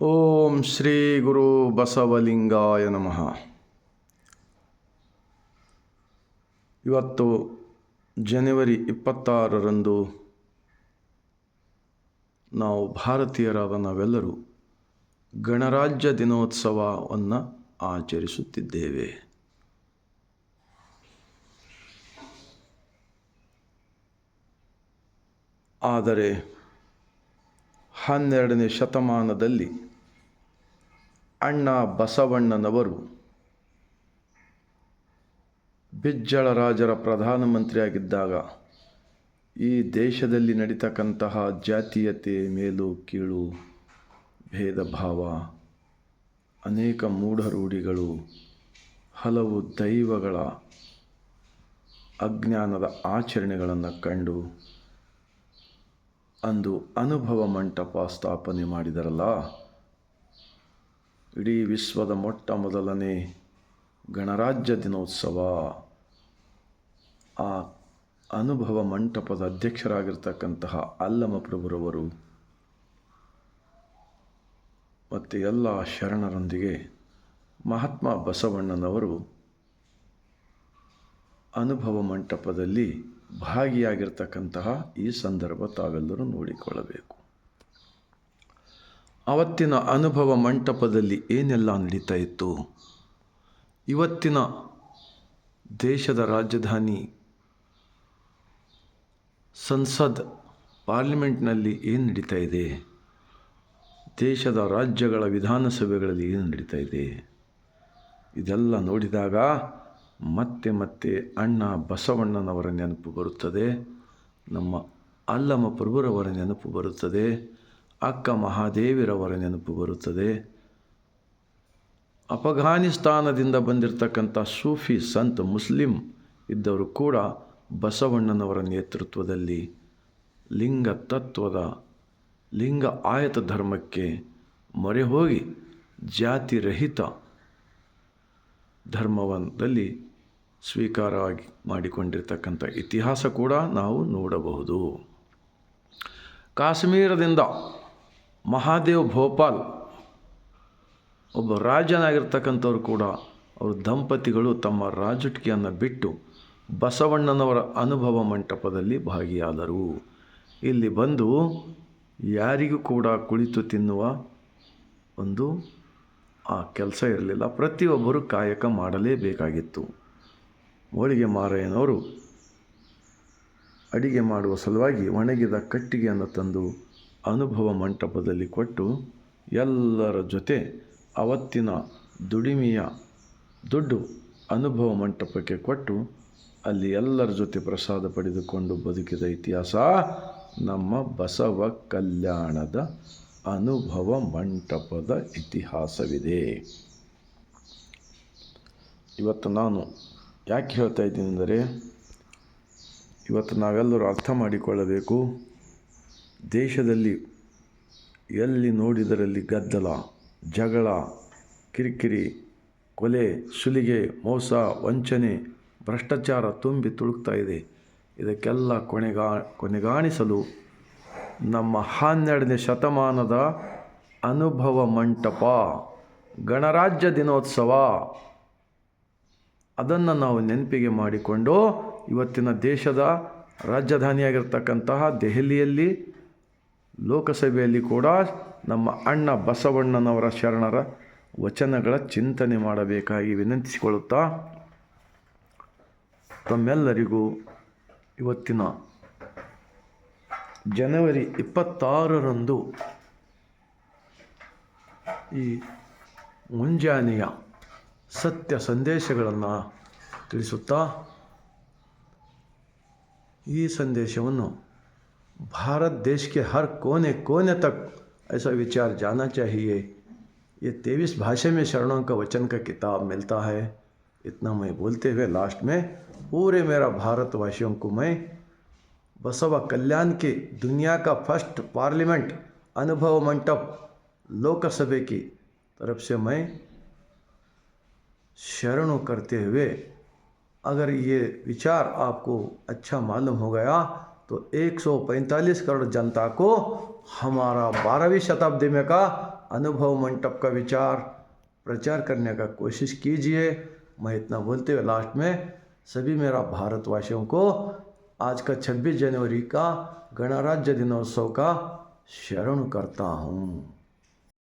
ಓಂ ಶ್ರೀ ಗುರು ಬಸವಲಿಂಗಾಯ ನಮಃ. ಇವತ್ತು ಜನವರಿ ಇಪ್ಪತ್ತಾರರಂದು ನಾವು ಭಾರತೀಯರಾದ ನಾವೆಲ್ಲರೂ ಗಣರಾಜ್ಯ ದಿನೋತ್ಸವವನ್ನು ಆಚರಿಸುತ್ತಿದ್ದೇವೆ. ಆದರೆ ಹನ್ನೆರಡನೇ ಶತಮಾನದಲ್ಲಿ ಅಣ್ಣ ಬಸವಣ್ಣನವರು ಬಿಜ್ಜಳ ರಾಜರ ಪ್ರಧಾನಮಂತ್ರಿಯಾಗಿದ್ದಾಗ ಈ ದೇಶದಲ್ಲಿ ನಡೀತಕ್ಕಂತಹ ಜಾತೀಯತೆ ಮೇಲು ಕೀಳು ಭೇದ ಭಾವ ಅನೇಕ ಮೂಢರೂಢಿಗಳು, ಹಲವು ದೈವಗಳ ಅಜ್ಞಾನದ ಆಚರಣೆಗಳನ್ನು ಕಂಡು ಅಂದು ಅನುಭವ ಮಂಟಪ ಸ್ಥಾಪನೆ ಮಾಡಿದರಲ್ಲ? ಇಡೀ ವಿಶ್ವದ ಮೊಟ್ಟ ಮೊದಲನೇ ಗಣರಾಜ್ಯ ದಿನೋತ್ಸವ. ಆ ಅನುಭವ ಮಂಟಪದ ಅಧ್ಯಕ್ಷರಾಗಿರ್ತಕ್ಕಂತಹ ಅಲ್ಲಮ ಪ್ರಭುರವರು ಮತ್ತು ಎಲ್ಲ ಶರಣರೊಂದಿಗೆ ಮಹಾತ್ಮ ಬಸವಣ್ಣನವರು ಅನುಭವ ಮಂಟಪದಲ್ಲಿ ಭಾಗಿಯಾಗಿರ್ತಕ್ಕಂತಹ ಈ ಸಂದರ್ಭ ತಾವೆಲ್ಲರೂ ನೋಡಿಕೊಳ್ಳಬೇಕು. ಅವತ್ತಿನ ಅನುಭವ ಮಂಟಪದಲ್ಲಿ ಏನೆಲ್ಲ ನಡೀತಾ ಇತ್ತು? ಇವತ್ತಿನ ದೇಶದ ರಾಜಧಾನಿ ಸಂಸದ್ ಪಾರ್ಲಿಮೆಂಟ್ನಲ್ಲಿ ಏನು ನಡೀತಾ ಇದೆ? ದೇಶದ ರಾಜ್ಯಗಳ ವಿಧಾನಸಭೆಗಳಲ್ಲಿ ಏನು ನಡೀತಾ ಇದೆ? ಇದೆಲ್ಲ ನೋಡಿದಾಗ ಮತ್ತೆ ಮತ್ತೆ ಅಣ್ಣ ಬಸವಣ್ಣನವರ ನೆನಪು ಬರುತ್ತದೆ. ನಮ್ಮ ಅಲ್ಲಮ ಪ್ರಭುರವರ ನೆನಪು ಬರುತ್ತದೆ. ಅಕ್ಕ ಮಹಾದೇವಿರವರ ನೆನಪು ಬರುತ್ತದೆ. ಅಫಘಾನಿಸ್ತಾನದಿಂದ ಬಂದಿರತಕ್ಕಂಥ ಸೂಫಿ ಸಂತ ಮುಸ್ಲಿಂ ಇದ್ದವರು ಕೂಡ ಬಸವಣ್ಣನವರ ನೇತೃತ್ವದಲ್ಲಿ ಲಿಂಗ ತತ್ವದ, ಲಿಂಗ ಆಯತ ಧರ್ಮಕ್ಕೆ ಮೊರೆ ಹೋಗಿ ಜಾತಿರಹಿತ ಧರ್ಮವದಲ್ಲಿ ಸ್ವೀಕಾರವಾಗಿ ಮಾಡಿಕೊಂಡಿರ್ತಕ್ಕಂಥ ಇತಿಹಾಸ ಕೂಡ ನಾವು ನೋಡಬಹುದು. ಕಾಶ್ಮೀರದಿಂದ ಮಹಾದೇವ್ ಭೋಪಾಲ್ ಒಬ್ಬ ರಾಜನಾಗಿರ್ತಕ್ಕಂಥವ್ರು ಕೂಡ ಅವರು ದಂಪತಿಗಳು ತಮ್ಮ ರಾಜಟಿಕೆಯನ್ನು ಬಿಟ್ಟು ಬಸವಣ್ಣನವರ ಅನುಭವ ಮಂಟಪದಲ್ಲಿ ಭಾಗಿಯಾದರು. ಇಲ್ಲಿ ಬಂದು ಯಾರಿಗೂ ಕೂಡ ಕುಳಿತು ತಿನ್ನುವ ಒಂದು ಆ ಕೆಲಸ ಇರಲಿಲ್ಲ. ಪ್ರತಿಯೊಬ್ಬರು ಕಾಯಕ ಮಾಡಲೇಬೇಕಾಗಿತ್ತು. ಹೋಳಿಗೆ ಮಾರಯ್ಯನವರು ಅಡಿಗೆ ಮಾಡುವ ಸಲುವಾಗಿ ಒಣಗಿದ ಕಟ್ಟಿಗೆಯನ್ನು ತಂದು ಅನುಭವ ಮಂಟಪದಲ್ಲಿ ಕೊಟ್ಟು ಎಲ್ಲರ ಜೊತೆ ಅವತ್ತಿನ ದುಡಿಮೆಯ ದುಡ್ಡು ಅನುಭವ ಮಂಟಪಕ್ಕೆ ಕೊಟ್ಟು ಅಲ್ಲಿ ಎಲ್ಲರ ಜೊತೆ ಪ್ರಸಾದ ಪಡೆದುಕೊಂಡು ಬದುಕಿದ ಇತಿಹಾಸ ನಮ್ಮ ಬಸವ ಕಲ್ಯಾಣದ ಅನುಭವ ಮಂಟಪದ ಇತಿಹಾಸವಿದೆ. ಇವತ್ತು ನಾನು ಯಾಕೆ ಹೇಳ್ತಾ ಇದ್ದೀನಿ ಅಂದರೆ ಇವತ್ತು ನಾವೆಲ್ಲರೂ ಅರ್ಥ ಮಾಡಿಕೊಳ್ಳಬೇಕು. ದೇಶದಲ್ಲಿ ಎಲ್ಲಿ ನೋಡಿದರಲ್ಲಿ ಗದ್ದಲ, ಜಗಳ, ಕಿರಿಕಿರಿ, ಕೊಲೆ, ಸುಲಿಗೆ, ಮೋಸ, ವಂಚನೆ, ಭ್ರಷ್ಟಾಚಾರ ತುಂಬಿ ತುಳುಕ್ತಾ ಇದೆ. ಇದಕ್ಕೆಲ್ಲ ಕೊನೆಗಾ, ಕೊನೆಗಾಣಿಸಲು ನಮ್ಮ ಹನ್ನೆರಡನೇ ಶತಮಾನದ ಅನುಭವ ಮಂಟಪ, ಗಣರಾಜ್ಯ ದಿನೋತ್ಸವ ಅದನ್ನು ನಾವು ನೆನಪಿಗೆ ಮಾಡಿಕೊಂಡು ಇವತ್ತಿನ ದೇಶದ ರಾಜಧಾನಿಯಾಗಿರ್ತಕ್ಕಂತಹ ದೆಹಲಿಯಲ್ಲಿ, ಲೋಕಸಭೆಯಲ್ಲಿ ಕೂಡ ನಮ್ಮ ಅಣ್ಣ ಬಸವಣ್ಣನವರ ಶರಣರ ವಚನಗಳ ಚಿಂತನೆ ಮಾಡಬೇಕಾಗಿ ವಿನಂತಿಸಿಕೊಳ್ಳುತ್ತಾ ತಮ್ಮೆಲ್ಲರಿಗೂ ಇವತ್ತಿನ ಜನವರಿ ಇಪ್ಪತ್ತಾರರಂದು ಈ ಮುಂಜಾನೆಯ ಸತ್ಯ ಸಂದೇಶಗಳನ್ನು ತಿಳಿಸುತ್ತಾ ಈ ಸಂದೇಶವನ್ನು भारत देश के हर कोने कोने तक ऐसा विचार जाना चाहिए ये तेईस भाषा में शरणों का वचन का किताब मिलता है इतना मैं बोलते हुए लास्ट में पूरे मेरा भारतवासियों को मैं बसवा कल्याण की दुनिया का फर्स्ट पार्लियामेंट अनुभव मंटप लोकसभा की तरफ से मैं शरणों करते हुए अगर ये विचार आपको अच्छा मालूम हो गया तो 145 करोड़ जनता को हमारा बारहवीं शताब्दी में का अनुभव मंटप का विचार, प्रचार करने का कोशिश कीजिए। मैं इतना बोलते हुए लास्ट में सभी मेरा भारतवासियों को आज का 26 जनवरी का गणराज्य दिनोत्सव का शरण करता हूँ।